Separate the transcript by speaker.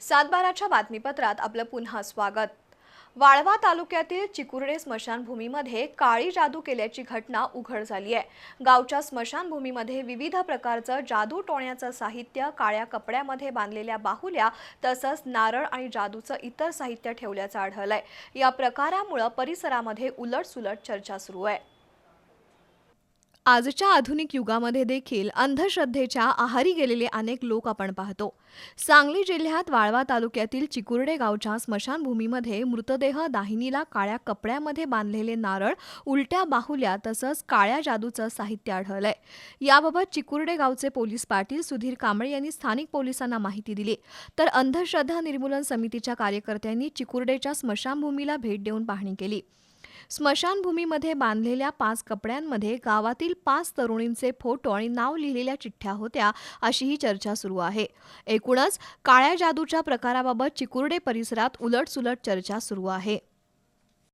Speaker 1: सातबाराच्या बातमीपत्रात आपलं पुन्हा स्वागत. वाळवा तालुक्यातील चिकुर्डे स्मशानभूमीमध्ये काळी जादू केल्याची घटना उघड झाली आहे. गावच्या स्मशानभूमीमध्ये विविध प्रकारचं जादू टोण्याचं साहित्य काळ्या कपड्यामध्ये बांधलेल्या बाहुल्या तसंच नारळ आणि जादूचं इतर साहित्य ठेवल्याचं आढळलंय. या प्रकारामुळं परिसरामध्ये उलटसुलट चर्चा सुरू आहे. आजच्या आधुनिक युगामध्ये देखील अंधश्रद्धेच्या आहारी गेलेले अनेक लोक आपण पाहतो. सांगली जिल्ह्यात वाळवा तालुक्यातील चिकुर्डे गावच्या स्मशानभूमीमध्ये मृतदेह दाहिनीला काळ्या कपड्यामध्ये बांधलेले नारळ उलट्या बाहुल्या तसंच काळ्या जादूचं साहित्य आढळलंय. याबाबत चिकुर्डे गावचे पोलीस पाटील सुधीर कांबळे यांनी स्थानिक पोलिसांना माहिती दिली. तर अंधश्रद्धा निर्मूलन समितीच्या कार्यकर्त्यांनी चिकुर्डेच्या स्मशानभूमीला भेट देऊन पाहणी केली. स्मशानभूमीमध्ये बांधलेल्या पाच कपड्यांमध्ये गावातील पाच तरुणींचे फोटो आणि नाव लिहिलेल्या चिठ्ठ्या होत्या अशी ही चर्चा सुरू आहे. एकूणच काळ्या जादूच्या प्रकाराबाबत चिकुर्डे परिसरात उलटसुलट चर्चा सुरू आहे.